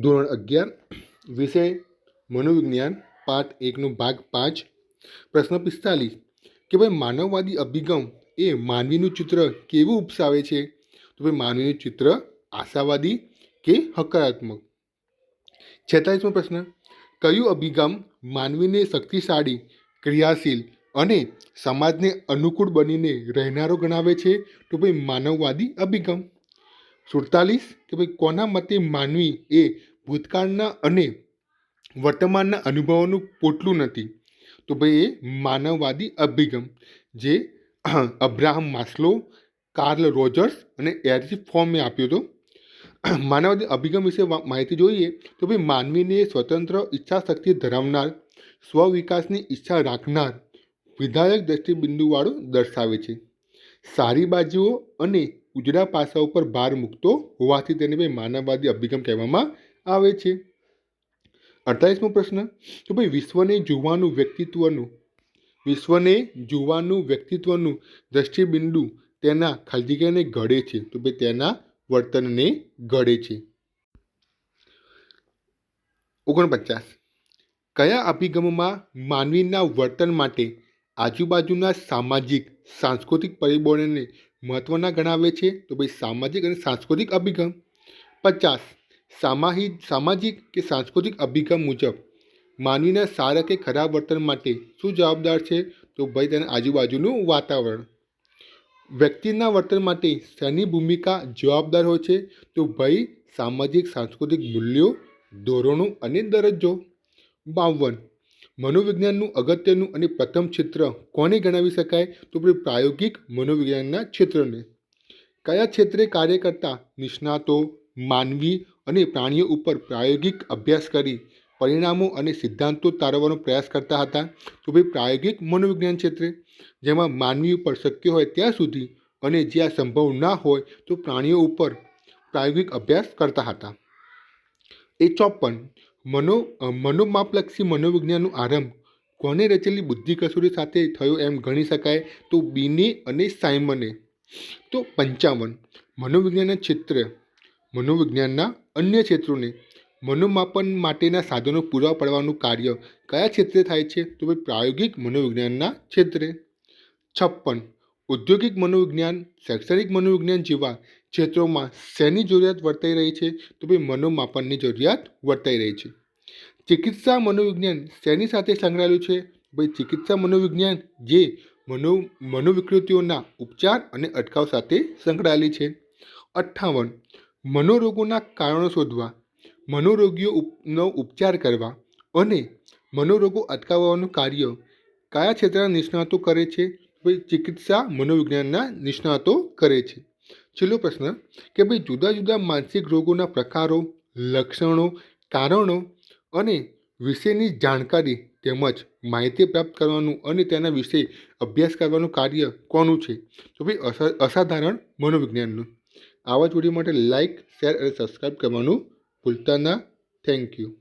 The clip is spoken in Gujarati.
ધોરણ અગિયાર, વિષય મનોવિજ્ઞાન, પાઠ એકનો ભાગ પાંચ, પ્રશ્ન પિસ્તાલીસ, કે ભાઈ માનવવાદી અભિગમ એ માનવીનું ચિત્ર કેવું ઉપસાવે છે? તો ભાઈ માનવીનું ચિત્ર આશાવાદી કે હકારાત્મક? છેતાલીસમો પ્રશ્ન, કયું અભિગમ માનવીને શક્તિશાળી, ક્રિયાશીલ અને સમાજને અનુકૂળ બનીને રહેનારો ગણાવે છે? તો ભાઈ માનવવાદી અભિગમ. સુડતાલીસ? કે ભાઈ, કોના મતે માનવી એ ભૂતકાળના અને વર્તમાનના અનુભવોનું પોટલું નથી? તો ભાઈ, એ માનવવાદી અભિગમ જે અબ્રાહમ માસ્લો, કાર્લ રોજર્સ અને એરજી ફોર્મે આપ્યો હતો. માનવવાદી અભિગમ વિશે માહિતી જોઈએ તો ભાઈ, માનવીને સ્વતંત્ર ઈચ્છાશક્તિ ધરાવનાર સ્વ વિકાસની ઈચ્છા રાખનાર વિધાયક દ્રષ્ટિબિંદુવાળો દર્શાવે છે. સારી બાજુઓ અને ઉજળા પાસાઓ પર ભાર મૂકતો હોવાથી તેને ભાઈ માનવવાદી અભિગમ કહેવામાં આવે છે. અડતાલીસમો પ્રશ્ન, તો ભાઈ વિશ્વને જોવાનું વ્યક્તિત્વનું, વિશ્વને જોવાનું વ્યક્તિત્વનું દ્રષ્ટિબિંદુ તેના ખાલજીગાને ઘડે છે. તો ભાઈ તેના વર્તનને ઘડે છે. ઓગણપચાસ, કયા અભિગમમાં માનવીના વર્તન માટે આજુબાજુના સામાજિક, સાંસ્કૃતિક પરિબળોને મહત્ત્વના ગણાવે છે તો ભાઈ સામાજિક અને સાંસ્કૃતિક અભિગમ. પચાસ સામાહિક સામાજિક કે સાંસ્કૃતિક અભિગમ મુજબ, માનવીના સારા કે ખરાબ વર્તન માટે શું જવાબદાર છે? તો ભાઈ તેના આજુબાજુનું વાતાવરણ. વ્યક્તિના વર્તન માટે શેની ભૂમિકા જવાબદાર હોય છે? તો ભાઈ સામાજિક, સાંસ્કૃતિક મૂલ્યો, ધોરણો અને દરજ્જો. બાવન મનોવિજ્ઞાનનું, અગત્યનું અને પ્રથમ ક્ષેત્ર કોને ગણાવી શકાય? તો ભાઈ પ્રાયોગિક મનોવિજ્ઞાનના ક્ષેત્રને. કયા ક્ષેત્રે કાર્ય કરતા નિષ્ણાતો, માનવી અને પ્રાણીઓ ઉપર પ્રાયોગિક અભ્યાસ કરી પરિણામો અને સિદ્ધાંતો તારવવાનો પ્રયાસ કરતા હતા? તો ભાઈ પ્રાયોગિક મનોવિજ્ઞાન ક્ષેત્રે, જેમાં માનવી ઉપર શક્ય હોય ત્યાં સુધી અને જ્યાં સંભવ ના હોય, તો પ્રાણીઓ ઉપર પ્રાયોગિક અભ્યાસ કરતા હતા. એ ચોપન મનો મનોમાપલક્ષી મનોવિજ્ઞાનનો આરંભ. કોને રચેલી બુદ્ધિ કસોટી સાથે થયો એમ ગણી શકાય તો બીને અને સાયમને. તો પંચાવન. મનોવિજ્ઞાનના ક્ષેત્ર. મનોવિજ્ઞાનના અન્ય ક્ષેત્રોને. મનોમાપન માટેના સાધનો પૂરા પાડવાનું કાર્ય કયા ક્ષેત્રે થાય છે? તો ભાઈ પ્રાયોગિક મનોવિજ્ઞાનના ક્ષેત્રે. છપ્પન. ઔદ્યોગિક મનોવિજ્ઞાન, શૈક્ષણિક મનોવિજ્ઞાન જેવા ક્ષેત્રોમાં શેની જરૂરિયાત વર્તાઈ રહી છે? તો ભાઈ મનોમાપનની જરૂરિયાત વર્તાઈ રહી છે. ચિકિત્સા મનોવિજ્ઞાન શેની સાથે સંકળાયેલું છે? ભાઈ ચિકિત્સા મનોવિજ્ઞાન જે મનો, મનોવિકૃતિઓના ઉપચાર અને અટકાવ સાથે સંકળાયેલી છે. અઠ્ઠાવન. મનોરોગોના કારણો શોધવા. મનોરોગીઓ નો ઉપચાર કરવા અને મનોરોગો અટકાવવાનું કાર્ય કયા ક્ષેત્રના નિષ્ણાતો કરે છે? ભાઈ ચિકિત્સા મનોવિજ્ઞાનના નિષ્ણાતો કરે છે. છેલ્લો પ્રશ્ન, કે ભાઈ જુદા જુદા માનસિક રોગોના પ્રકારો, લક્ષણો, કારણો અને વિશેની જાણકારી તેમજ માહિતી પ્રાપ્ત કરવાનું અને તેના વિશે અભ્યાસ કરવાનું કાર્ય કોનું છે? તો ભાઈ અસા, અસાધારણ મનોવિજ્ઞાનનું. આવા જોડી માટે લાઇક શેર અને સબસ્ક્રાઈબ કરવાનું ભૂલતા ના. Thank you.